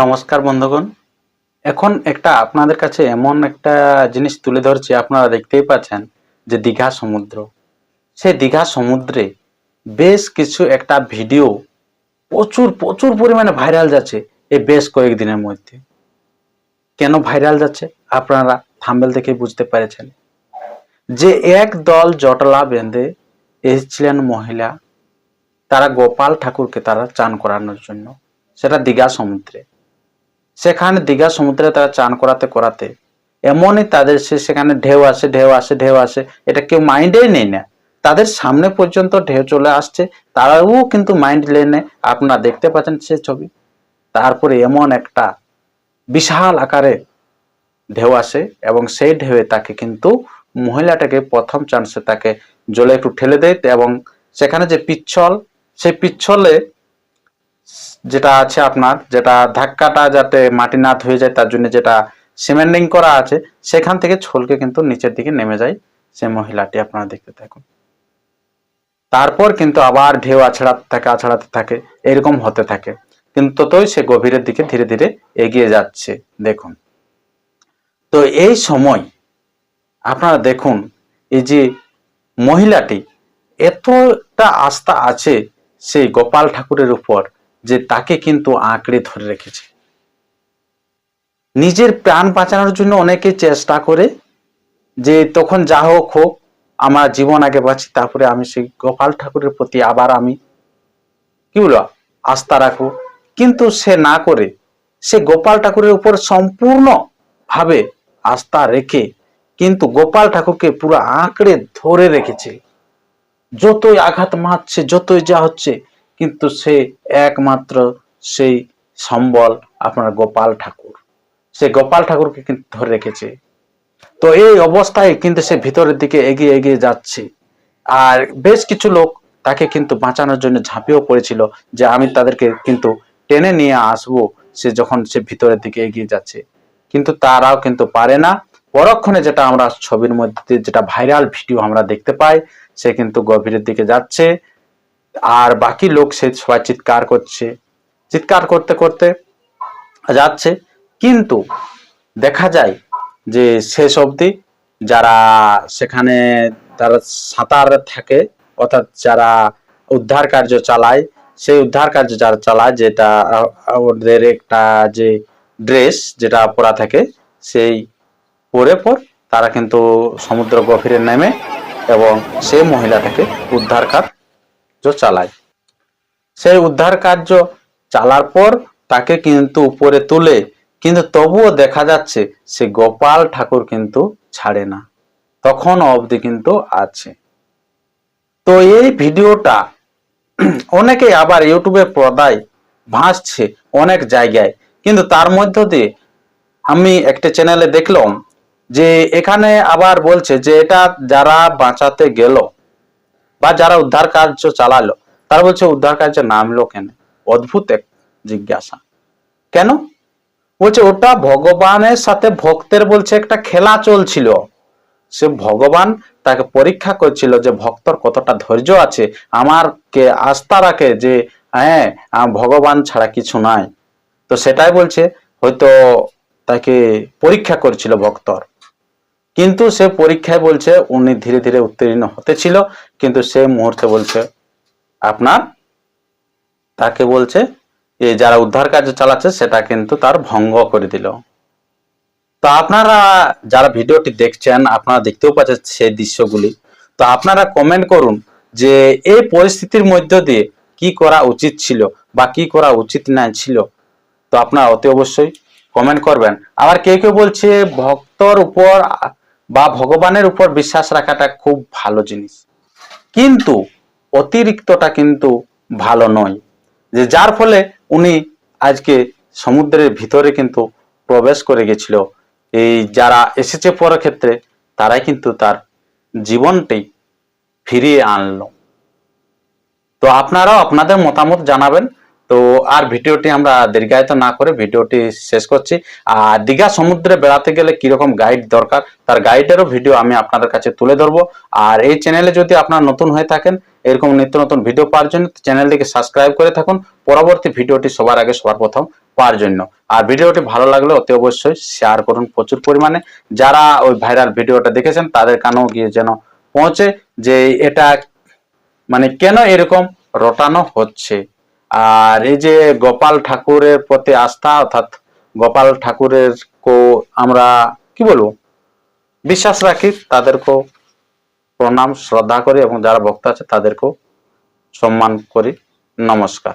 নমস্কার বন্ধুগণ। এখন একটা আপনাদের কাছে এমন একটা জিনিস তুলে ধরছি, আপনারা দেখতেই পাচ্ছেন যে দীঘা সমুদ্র। সেই দীঘা সমুদ্রে বেশ কিছু একটা ভিডিও প্রচুর প্রচুর পরিমাণে ভাইরাল যাচ্ছে এই বেশ কয়েকদিনের মধ্যে। কেন ভাইরাল যাচ্ছে আপনারা থাম্বেল দেখে বুঝতে পেরেছেন। যে এক দল জটলা বেঁধে এসেছিলেন মহিলা তারা গোপাল ঠাকুরকে তারা চান করানোর জন্য। সেটা দীঘা সমুদ্রে। সেখানে দীঘা সমুদ্রে তারা চান করাতে করাতে এমনই তাদের সে সেখানে ঢেউ আসে ঢেউ আসে ঢেউ আসে। এটা কেউ মাইন্ডেই নেই না। তাদের সামনে পর্যন্ত ঢেউ চলে আসছে। তারাও কিন্তু মাইন্ড লেনে আপনারা দেখতে পাচ্ছেন সে ছবি। তারপরে এমন একটা বিশাল আকারে ঢেউ আসে এবং সেই ঢেউয়ে তাকে কিন্তু মহিলাটাকে প্রথম চান্সে তাকে জলে একটু ঠেলে দেয় এবং সেখানে যে পিচ্ছল সেই পিচ্ছলে যেটা আছে আপনার, যেটা ধাক্কাটা যাতে মাটি না ধুয়ে যায়, তার জন্য যেটা সিমেন্ডিং করা আছে, সেখান থেকে ছলকে কিন্তু নিচের দিকে নেমে যায় সে মহিলাটি। আপনারা দেখতে থাকুন। তারপর কিন্তু আবার ঢেউ আছড়াতে থাকে আছড়াতে থাকে, এরকম হতে থাকে। কিন্তু ততই সে গভীরের দিকে ধীরে ধীরে এগিয়ে যাচ্ছে। দেখুন। তো এই সময় আপনারা দেখুন, এই যে মহিলাটি এতটা আস্থা আছে সেই গোপাল ঠাকুরের উপর যে তাকে কিন্তু আঁকড়ে ধরে রেখেছে। নিজের প্রাণ বাঁচানোর জন্য অনেকে চেষ্টা করে যে তখন যা হোক হোক আমার জীবন আগে বাঁচি, তারপরে আমি সেই গোপাল ঠাকুরের প্রতি আবার আমি কি বলব, আস্থা রাখব। কিন্তু সে না করে সে গোপাল ঠাকুরের উপর সম্পূর্ণ ভাবে আস্থা রেখে কিন্তু গোপাল ঠাকুরকে পুরো আঁকড়ে ধরে রেখেছে। যতই আঘাত মারছে, যতই যা হচ্ছে, কিন্তু সে একমাত্র সেই সম্বল আপনার গোপাল ঠাকুর। সে গোপাল ঠাকুরকে কিন্তু ধরে রেখেছে। তো এই অবস্থায় কিন্তু সে ভিতরের দিকে এগিয়ে এগিয়ে যাচ্ছে। আর বেশ কিছু লোক তাকে কিন্তু বাঁচানোর জন্য ঝাঁপিয়েও পড়েছিল যে আমি তাদেরকে কিন্তু টেনে নিয়ে আসব, সে যখন সে ভিতরের দিকে এগিয়ে যাচ্ছে। কিন্তু তারাও কিন্তু পারে না। পরক্ষণে যেটা আমরা ছবির মধ্যে, যেটা ভাইরাল ভিডিও আমরা দেখতে পাই সে কিন্তু গভীরের দিকে যাচ্ছে। আর বাকি লোক সে সবাই চিৎকার করছে। চিৎকার করতে করতে যাচ্ছে। কিন্তু দেখা যায় যে শেষ অবধি যারা সেখানে তারা সাঁতার থাকে, অর্থাৎ যারা উদ্ধার কার্য চালায়, সেই উদ্ধার কার্য যারা চালায়, যেটা ওদের একটা যে ড্রেস যেটা পরা থাকে, সেই পরে পর তারা কিন্তু সমুদ্র গভীরে নেমে এবং সেই মহিলাটাকে উদ্ধার কার্য চালায়। সেই উদ্ধার কার্য চালার পর তাকে কিন্তু উপরে তুলে, কিন্তু তবুও দেখা যাচ্ছে সে গোপাল ঠাকুর কিন্তু ছাড়ে না। তখন অবধি কিন্তু আছে। তো এই ভিডিওটা অনেকে আবার ইউটিউবে পর্দায় ভাসছে অনেক জায়গায়, কিন্তু তার মধ্য দিয়ে আমি একটা চ্যানেলে দেখলাম যে এখানে আবার বলছে যে এটা যারা বাঁচাতে গেল বা যারা উদ্ধার কার্য চালালো, তারা বলছে উদ্ধার কার্যে নামলো কেন? অদ্ভুত এক জিজ্ঞাসা। কেন? বলছে ওটা ভগবানের সাথে ভক্তের বলছে একটা খেলা চলছিল। সে ভগবান তাকে পরীক্ষা করছিল যে ভক্তর কতটা ধৈর্য আছে আমার কে আস্থা রাখে যে হ্যাঁ ভগবান ছাড়া কিছু নাই। তো সেটাই বলছে, হয়তো তাকে পরীক্ষা করছিল ভক্তর। কিন্তু সে পরীক্ষায় বলছে উনি ধীরে ধীরে উত্তীর্ণ হতেছিল কিন্তু সে মুহূর্তে বলছে, আপনার? তাকে বলছে যে যারা উদ্ধার কার্য চালাচ্ছে, সেটা কিন্তু তার ভঙ্গ করে দিল। তো আপনারা যারা ভিডিওটি দেখছেন, আপনারা দেখতেও পাচ্ছেন সেই দৃশ্যগুলি। তো আপনারা কমেন্ট করুন যে এই পরিস্থিতির মধ্য দিয়ে কি করা উচিত ছিল বা কি করা উচিত না ছিল। তো আপনারা অতি অবশ্যই কমেন্ট করবেন। আবার কেউ কেউ বলছে, ভক্তর উপর বা ভগবানের উপর বিশ্বাস রাখাটা খুব ভালো জিনিস। কিন্তু অতিরিক্তটা কিন্তু ভালো নয়, যে যার ফলে উনি আজকে সমুদ্রের ভিতরে কিন্তু প্রবেশ করে গেছিল। এই যারা এসেছে পর ক্ষেত্রে তারাই কিন্তু তার জীবনটি ফিরিয়ে আনলো। তো আপনারাও আপনাদের মতামত জানাবেন। তো আর ভিডিওটি আমরা দীর্ঘায়িত না করে ভিডিওটি শেষ করছি। আর দীঘা সমুদ্রে বেড়াতে গেলে কীরকম গাইড দরকার, তার গাইডেরও ভিডিও আমি আপনাদের কাছে তুলে ধরবো। আর এই চ্যানেলে যদি আপনারা নতুন হয়ে থাকেন, এরকম নিত্য নতুন ভিডিও পাওয়ার জন্য চ্যানেলটিকে সাবস্ক্রাইব করে থাকুন। পরবর্তী ভিডিওটি সবার আগে সবার প্রথম পাওয়ার জন্য। আর ভিডিওটি ভালো লাগলে অতি অবশ্যই শেয়ার করুন প্রচুর পরিমাণে। যারা ওই ভাইরাল ভিডিওটা দেখেছেন, তাদের কানেও গিয়ে যেন পৌঁছে যে এটা মানে কেন এরকম রটানো হচ্ছে। আর এই যে গোপাল ঠাকুরের প্রতি আস্থা, অর্থাৎ গোপাল ঠাকুরের কো আমরা কি বলব? বিশ্বাস রাখি, তাদেরকেও প্রণাম, শ্রদ্ধা করি এবং যারা বক্তা আছে তাদেরকেও সম্মান করি। নমস্কার।